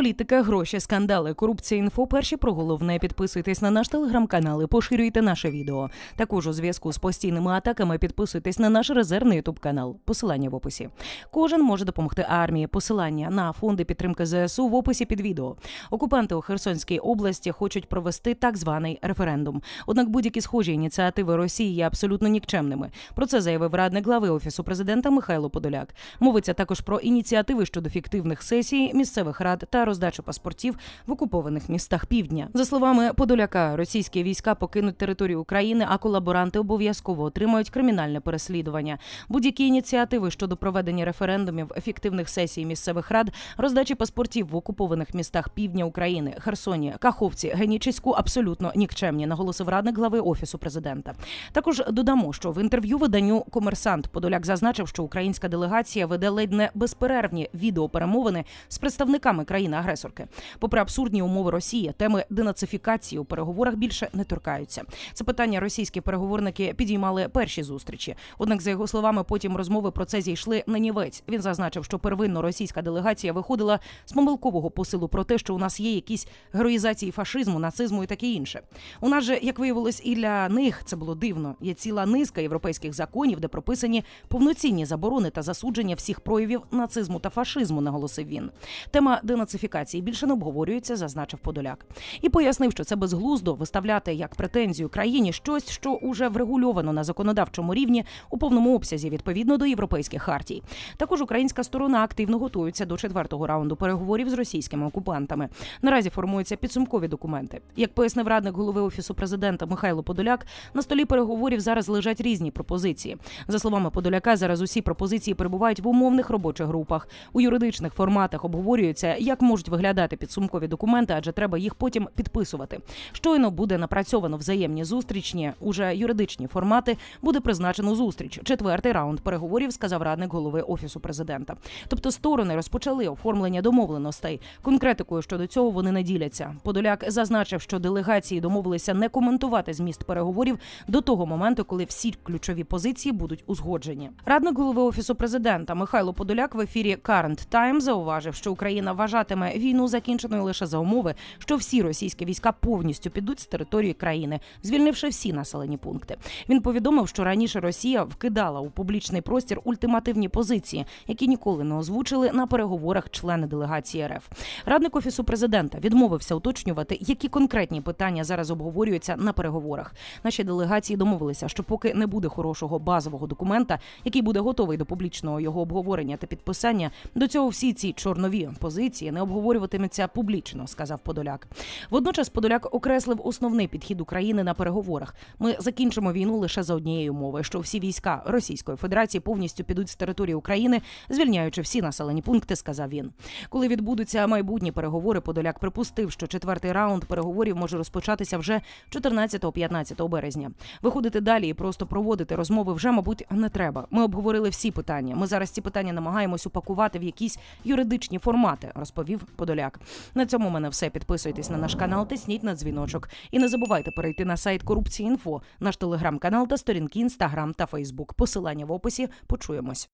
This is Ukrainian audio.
Політика, гроші, скандали, корупція, інфо. Перші про головне підписуйтесь на наш телеграм-канал і поширюйте наше відео. Також у зв'язку з постійними атаками підписуйтесь на наш резервний ютуб канал. Посилання в описі. Кожен може допомогти армії. Посилання на фонди підтримки ЗСУ в описі під відео. Окупанти у Херсонській області хочуть провести так званий референдум. Однак будь-які схожі ініціативи Росії є абсолютно нікчемними. Про це заявив радник глави офісу президента Михайло Подоляк. Мовиться також про ініціативи щодо фіктивних сесій, місцевих рад та роздачу паспортів в окупованих містах півдня. За словами Подоляка, російські війська покинуть територію України, а колаборанти обов'язково отримають кримінальне переслідування. Будь-які ініціативи щодо проведення референдумів, ефективних сесій місцевих рад, роздачі паспортів в окупованих містах півдня України, Херсоні, Каховці, Генічеську абсолютно нікчемні, наголосив радник глави офісу президента. Також додамо, що в інтерв'ю виданню Комерсант Подоляк зазначив, що українська делегація веде ледь не безперервні відеоперемовини з представниками країни-агресорки. Попри абсурдні умови Росії, теми денацифікації у переговорах більше не торкаються. Це питання російські переговорники підіймали перші зустрічі. Однак, за його словами, потім розмови про це зійшли на нівець. Він зазначив, що первинно російська делегація виходила з помилкового посилу про те, що у нас є якісь героїзації фашизму, нацизму і таке інше. У нас же, як виявилось, і для них це було дивно. Є ціла низка європейських законів, де прописані повноцінні заборони та засудження всіх проявів нацизму та фашизму, наголосив він. Тема денацифікації більше не обговорюється, зазначив Подоляк. І пояснив, що це безглуздо виставляти як претензію країні щось, що уже врегульовано на законодавчому рівні у повному обсязі відповідно до європейських хартій. Також українська сторона активно готується до четвертого раунду переговорів з російськими окупантами. Наразі формуються підсумкові документи. Як пояснив радник голови офісу президента Михайло Подоляк, на столі переговорів зараз лежать різні пропозиції. За словами Подоляка, зараз усі пропозиції перебувають в умовних робочих групах. У юридичних форматах обговорюється, як можуть виглядати підсумкові документи, адже треба їх потім підписувати. Щойно буде напрацьовано взаємні зустрічні, уже юридичні формати. Буде призначено зустріч. Четвертий раунд переговорів, сказав радник голови офісу президента. Тобто сторони розпочали оформлення домовленостей. Конкретикою щодо цього вони не діляться. Подоляк зазначив, що делегації домовилися не коментувати зміст переговорів до того моменту, коли всі ключові позиції будуть узгоджені. Радник голови офісу президента Михайло Подоляк в ефірі Current Time зауважив, що Україна вважатиме війну закінченою лише за умови, що всі російські війська повністю підуть з території країни, звільнивши всі населені пункти. Він повідомив, що раніше Росія вкидала у публічний простір ультимативні позиції, які ніколи не озвучили на переговорах члени делегації РФ. Радник офісу президента відмовився уточнювати, які конкретні питання зараз обговорюються на переговорах. Наші делегації домовилися, що поки не буде хорошого базового документа, який буде готовий до публічного його обговорення та підписання, до цього всі ці чорнові позиції не обговорюватиметься публічно, сказав Подоляк. Водночас Подоляк окреслив основний підхід України на переговорах. Ми закінчимо війну лише за однієї умови, що всі війська Російської Федерації повністю підуть з території України, звільняючи всі населені пункти, сказав він. Коли відбудуться майбутні переговори, Подоляк припустив, що четвертий раунд переговорів може розпочатися вже 14-15 березня. Виходити далі і просто проводити розмови вже, мабуть, не треба. Ми обговорили всі питання. Ми зараз ці питання намагаємось упакувати в якісь юридичні формати, розповів Подоляк. На цьому у мене все. Підписуйтесь на наш канал, тисніть на дзвіночок. І не забувайте перейти на сайт корупції інфо, наш телеграм-канал та сторінки інстаграм та Фейсбук. Посилання в описі. Почуємось.